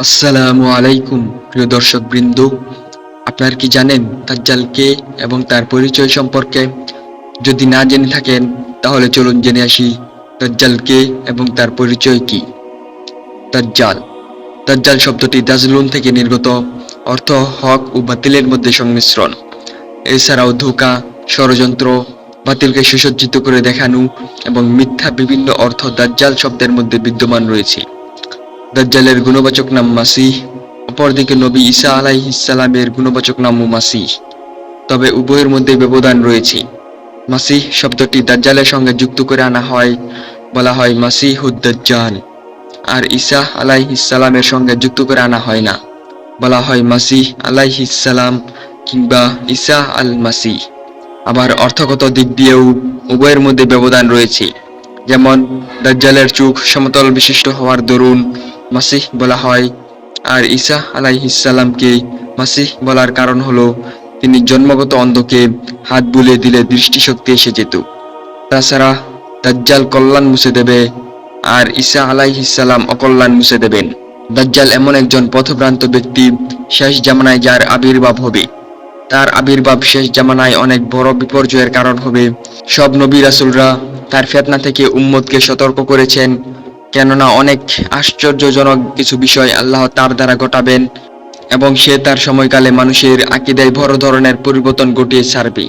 আসসালামু আলাইকুম, প্রিয় দর্শক বৃন্দ আপনার কি জানেন দাজ্জাল কে এবং তার পরিচয় সম্পর্কে? যদি না জেনে থাকেন, তাহলে চলুন জেনে আসি দাজ্জাল কে এবং তার পরিচয় কি। দাজ্জাল। দাজ্জাল শব্দটি দাজলুন থেকে নির্গত, অর্থ হক ও বাতিলের মধ্যে সংমিশ্রণ। এছাড়াও ধোঁকা, ষড়যন্ত্র, বাতিলকে সুসজ্জিত করে দেখানো এবং মিথ্যা বিভিন্ন অর্থ দাজ্জাল শব্দের মধ্যে বিদ্যমান রয়েছে। দাজ্জালের গুণবাচক নাম মাসিহ, অপরদিকে নবী ঈসা আলাইহিসসালামের গুণবাচক নামও মাসিহ। তবে উভয়ের মধ্যে ব্যবধান রয়েছে। মাসিহ শব্দটি দাজ্জালের সঙ্গে যুক্ত করে আনা হয়, বলা হয় মাসিহুদ দাজ্জাল আর ঈসা আলাইহিসসালামের সঙ্গে যুক্ত করে আনা হয় না, বলা হয় মাসিহ আলাইহিসসালাম কিংবা ঈসা আল মাসিহ আবার অর্থগত দিক দিয়েও উভয়ের মধ্যে ব্যবধান রয়েছে। যেমন, দাজ্জালের চোখ সমতল বিশিষ্ট হওয়ার দরুন মাসিহ বলা হয়। আর ঈসা আলাইহিসসালামকে মাসিহ বলার কারণ হলো, তিনি জন্মগত অন্ধকে হাত বুলিয়ে দিলে দৃষ্টিশক্তি এসে যেত। তাছাড়া দাজ্জাল কল্যাণ মুছে দেবে, আর ঈসা আলাইহিসসালাম অকল্যাণ মুছে দেবেন। দাজ্জাল এমন একজন পথভ্রান্ত ব্যক্তি, শেষ জামানায় যার আবির্ভাব হবে। তার আবির্ভাব শেষ জামানায় অনেক বড় বিপর্যয়ের কারণ হবে। সব নবী রাসুলরা তার ফেতনা থেকে উম্মতকে সতর্ক করেছেন কেননা অনেক আশ্চর্যজনক কিছু বিষয় আল্লাহ তার দ্বারা ঘটাবেন এবং সে তার সময়কালে মানুষের আকিদায় বড় ধরনের পরিবর্তন ঘটিয়ে ছাড়বে।